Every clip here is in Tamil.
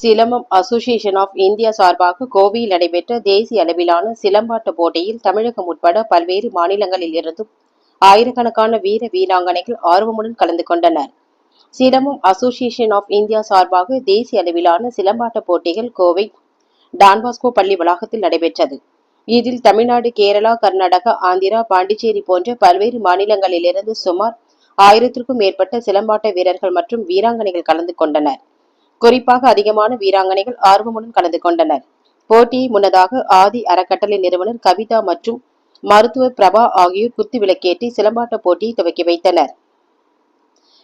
சிலம்பம் அசோசியேஷன் ஆஃப் இந்தியா சார்பாக கோவையில் நடைபெற்ற தேசிய அளவிலான சிலம்பாட்ட போட்டியில் தமிழகம் உட்பட பல்வேறு மாநிலங்களில் இருந்தும் ஆயிரக்கணக்கான வீர வீராங்கனைகள் ஆர்வமுடன் கலந்து கொண்டனர். சிலம்பம் அசோசியேஷன் ஆஃப் இந்தியா சார்பாக தேசிய அளவிலான சிலம்பாட்ட போட்டிகள் கோவை டான்பாஸ்கோ பள்ளி வளாகத்தில் நடைபெற்றது. இதில் தமிழ்நாடு கேரளா கர்நாடகா ஆந்திரா பாண்டிச்சேரி போன்ற பல்வேறு மாநிலங்களிலிருந்து சுமார் ஆயிரத்திற்கும் மேற்பட்ட சிலம்பாட்ட வீரர்கள் மற்றும் வீராங்கனைகள் கலந்து கொண்டனர். குறிப்பாக அதிகமான வீராங்கனைகள் ஆர்வமுடன் கலந்து கொண்டனர். போட்டியை முன்னதாக ஆதி அறக்கட்டளை நிறுவனர் கவிதா மற்றும் மருத்துவர் பிரபா ஆகியோர் குத்து விளக்கேற்றி சிலம்பாட்ட போட்டியை துவக்கி வைத்தனர்.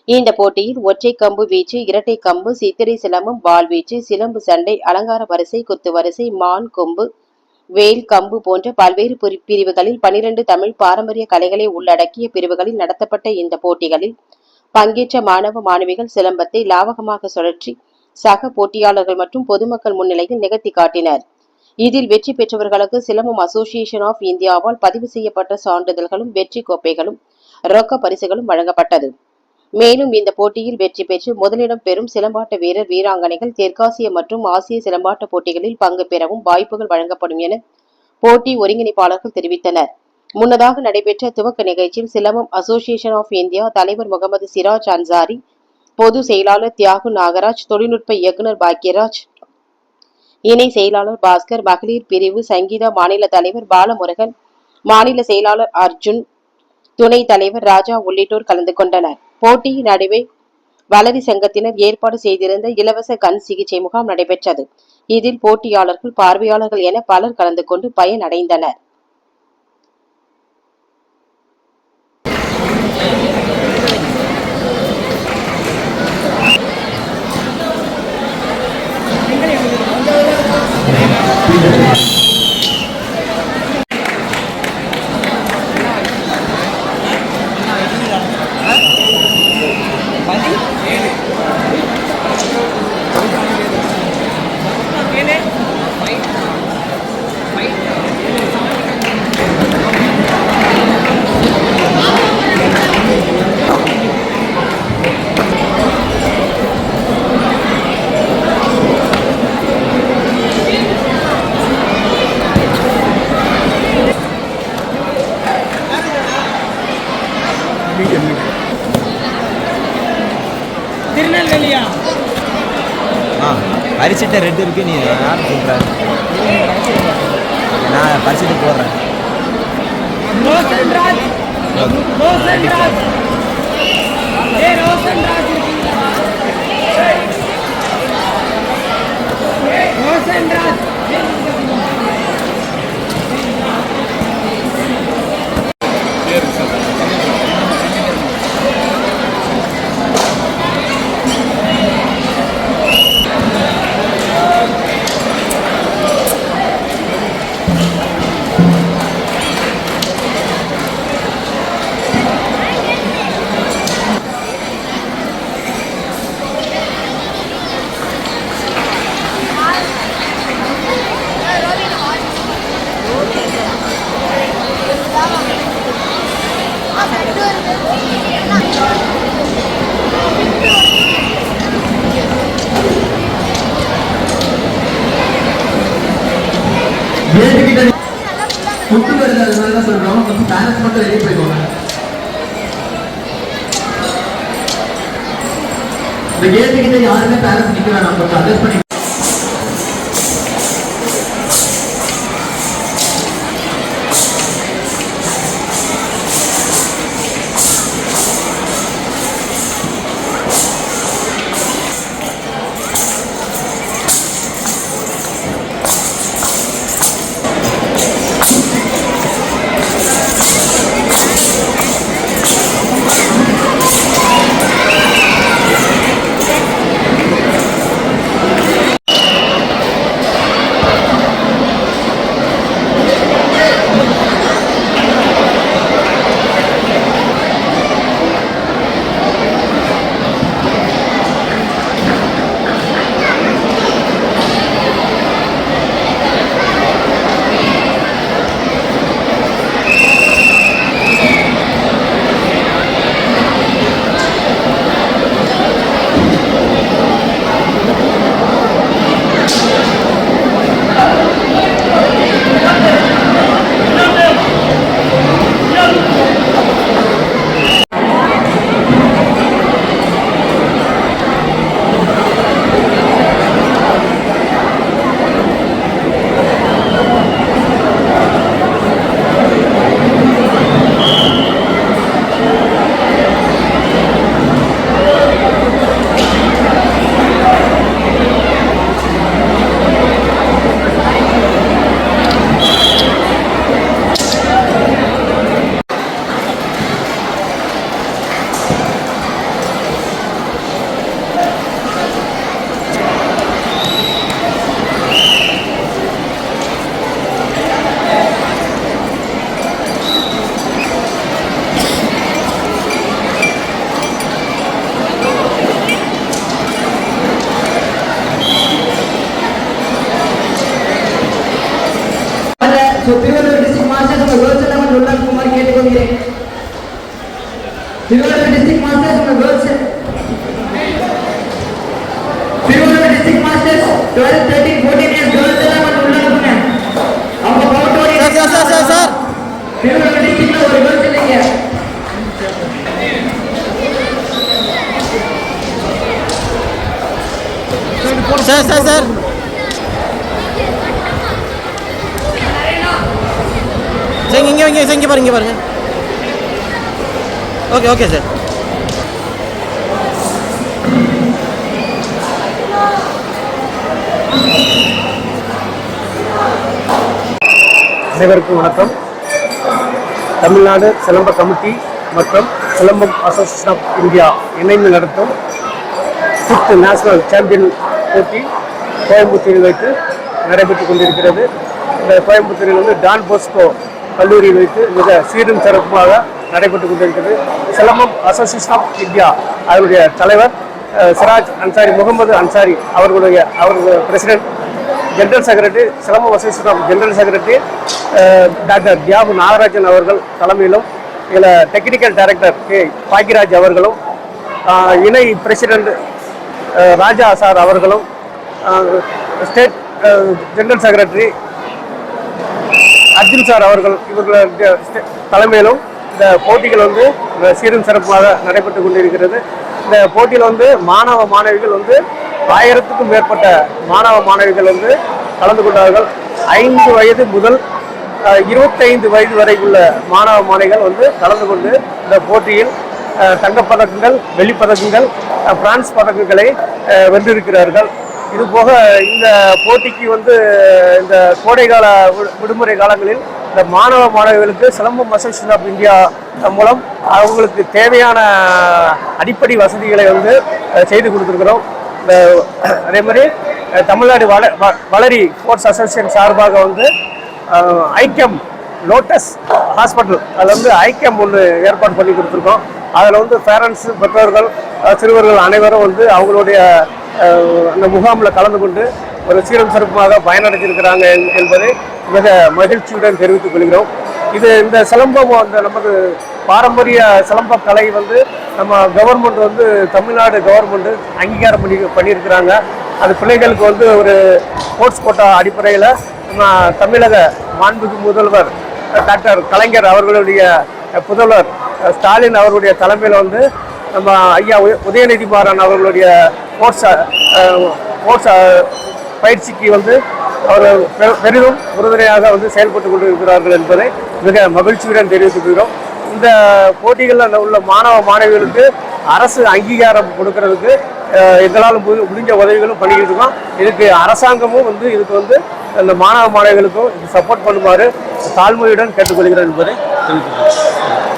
இந்த போட்டியில் ஒற்றை கம்பு வீச்சு இரட்டை கம்பு சித்திரை சிலம்பம் வாள் வீச்சு சிலம்பு சண்டை அலங்கார வரிசை குத்து வரிசை மான் கொம்பு வேல் கம்பு போன்ற பல்வேறு பிரிவுகளில் பனிரெண்டு தமிழ் பாரம்பரிய கலைகளை உள்ளடக்கிய பிரிவுகளில் நடத்தப்பட்ட இந்த போட்டிகளில் பங்கேற்ற மாணவ மாணவிகள் சிலம்பத்தை லாவகமாக சுழற்றி சக போட்டியாளர்கள் மற்றும் பொதுமக்கள் முன்னிலையில் நிகழ்த்தி காட்டினர். இதில் வெற்றி பெற்றவர்களுக்கு சிலம்பம் அசோசியேஷன் ஆஃப் இந்தியாவால் பதிவு செய்யப்பட்ட சான்றிதழ்களும் வெற்றி கோப்பைகளும் ரொக்க பரிசுகளும் வழங்கப்பட்டது. மேலும் இந்த போட்டியில் வெற்றி பெற்று முதலிடம் பெறும் சிலம்பாட்ட வீரர் வீராங்கனைகள் தெற்காசிய மற்றும் ஆசிய சிலம்பாட்ட போட்டிகளில் பங்கு பெறவும் வாய்ப்புகள் வழங்கப்படும் என போட்டி ஒருங்கிணைப்பாளர்கள் தெரிவித்தனர். முன்னதாக நடைபெற்ற துவக்க நிகழ்ச்சியில் சிலம்பம் அசோசியேஷன் ஆஃப் இந்தியா தலைவர் முகமது சிராஜ் அன்சாரி பொது செயலாளர் தியாகு நாகராஜ் தொழில்நுட்ப இயக்குனர் பாக்யராஜ். இணை செயலாளர் பாஸ்கர் மகளிர் பிரிவு சங்கீதா மாநில தலைவர் பாலமுருகன் மாநில செயலாளர் அர்ஜுன் துணை தலைவர் ராஜா உள்ளிட்டோர் கலந்து கொண்டனர். போட்டியின் நடுவே வளரி சங்கத்தினர் ஏற்பாடு செய்திருந்த இலவச கண் சிகிச்சை முகாம் நடைபெற்றது. இதில் போட்டியாளர்கள் பார்வையாளர்கள் என பலர் கலந்து கொண்டு பயனடைந்தனர். திருநெல்வேலியா ஆ பரிசிட்ட ரெட் இருக்கு நீ யார் சொல்கிற நான் பரிசிட்டு போடுறேன். ரோஷன் ஃபுட்டு வருது அதனால தான் சொல்றோம் கொஞ்சம் பேரண்ட்ஸ் மட்டும் வெளியே போய்க்கோங்க இந்த கேட்டு கிட்ட யாருமே பேரண்ட்ஸ் நிக்க வேணாம் கொஞ்சம் அட்ஜஸ்ட் பண்ணி twelve thirteen fourteen years girls எல்லாம் கொஞ்சம் உள்ள இருக்குங்க அவங்க பவுட்டோடி sir sir sir sir sir Tiruvallur டிஸ்ட்ரிக்ட்ல ஒரு கேர்ள்ஸ் இல்லைங்க சார் சார் சார் சார் இங்கே இங்கே சார் இங்கே பாருங்க இங்கே பாருங்க. ஓகே ஓகே சார் அனைவருக்கும் வணக்கம். தமிழ்நாடு சிலம்ப கமிட்டி மற்றும் சிலம்பம் அசோசியேஷன் ஆஃப் இந்தியா இணைந்து நடத்தும் ஃபிஃப்த் நேஷனல் சாம்பியன் போட்டி கோயம்புத்தூரில் வைத்து நடைபெற்றுக் கொண்டிருக்கிறது. இந்த கோயம்புத்தூரில் வந்து டான் போஸ்கோ கல்லூரியில் வைத்து மிக சீரும் சிறப்புமாக நடைபெற்றுக் கொண்டிருக்கிறது. சிலம்பம் அசோசியேஷன் ஆஃப் இந்தியா அதனுடைய தலைவர் சிராஜ் அன்சாரி முகமது அன்சாரி அவர்களுடைய அவர்கள் பிரசிடென்ட் ஜெனரல் செக்ரட்டரி சிலம்ப வசதி general general secretary doctor Thiyagu Nagarajan அவர்கள் தலைமையிலும் இதில் டெக்னிக்கல் டைரக்டர் கே பாக்கியராஜ் அவர்களும் இணை பிரசிடென்ட் ராஜா சார் அவர்களும் state general general secretary Arjun sir அவர்கள் இவர்களுடைய தலைமையிலும் இந்த போட்டிகள் வந்து சீரும் சிறப்பாக நடைபெற்று கொண்டிருக்கிறது. இந்த போட்டியில் வந்து மாணவ மாணவிகள் வந்து ஆயிரத்துக்கும் மேற்பட்ட மாணவ மாணவிகள் வந்து கலந்து கொண்டார்கள். ஐந்து வயது முதல் இருபத்தைந்து வயது வரை உள்ள மாணவ மாணவிகள் வந்து கலந்து கொண்டு இந்த போட்டியில் தங்கப்பதக்கங்கள் வெள்ளிப்பதக்கங்கள் பிரான்ஸ் பதக்கங்களை வென்றிருக்கிறார்கள். இது போக இந்த போட்டிக்கு வந்து இந்த கோடைகால விடுமுறை காலங்களில் இந்த மாணவ மாணவிகளுக்கு சிலம்பம் அசோசியேஷன் ஆஃப் இந்தியா மூலம் அவங்களுக்கு தேவையான அடிப்படை வசதிகளை வந்து செய்து கொடுத்துருக்குறோம். இந்த அதே மாதிரி தமிழ்நாடு வள வ- வளரி ஸ்போர்ட்ஸ் அசோசியேஷன் சார்பாக வந்து ஐக்கியம் லோட்டஸ் ஹாஸ்பிட்டல் அதில் வந்து ஐக்கியம் ஒன்று ஏற்பாடு பண்ணி கொடுத்துருக்கோம். அதில் வந்து பேரண்ட்ஸு பெற்றோர்கள் சிறுவர்கள் அனைவரும் வந்து அவங்களுடைய அந்த முகாமில் கலந்து கொண்டு ஒரு சீரம் சிறப்புமாக பயனடைஞ்சிருக்கிறாங்க என்பதை மிக மகிழ்ச்சியுடன் தெரிவித்துக் கொள்கிறோம். இது இந்த சிலம்பம் அந்த நமது பாரம்பரிய சிலம்ப கலை வந்து நம்ம கவர்மெண்ட் வந்து தமிழ்நாடு கவர்மெண்ட் அங்கீகாரம் பண்ணி பண்ணியிருக்கிறாங்க. அது பிள்ளைகளுக்கு வந்து ஒரு ஸ்போர்ட்ஸ் கோட்டா அடிப்படையில் நம்ம தமிழக மாண்புமிகு முதல்வர் டாக்டர் கலைஞர் அவர்களுடைய புதல்வர் ஸ்டாலின் அவருடைய தலைமையில் வந்து நம்ம ஐயா உதயநிதி மாறன் அவர்களுடைய ஸ்போர்ட்ஸ் ஸ்போர்ட்ஸ் பயிற்சிக்கு வந்து அவர் பெரிதும் உறுதுணையாக வந்து செயல்பட்டு கொண்டிருக்கிறார்கள் என்பதை மிக மகிழ்ச்சியுடன் தெரிவித்துக் கொள்கிறோம் இந்த போட்டிகளில் உள்ள மாணவ மாணவிகளுக்கு அரசு அங்கீகாரம் கொடுக்கறதுக்கு எங்களால் முடிஞ்ச உதவிகளும் பண்ணிக்கிட்டு இருக்கோம். இதுக்கு அரசாங்கமும் வந்து இதுக்கு வந்து அந்த மாணவ மாணவிகளுக்கும் இது சப்போர்ட் பண்ணுமாறு தாழ்மையுடன் கேட்டுக்கொள்கிறேன் என்பதை தெரிவித்துக்கிறேன்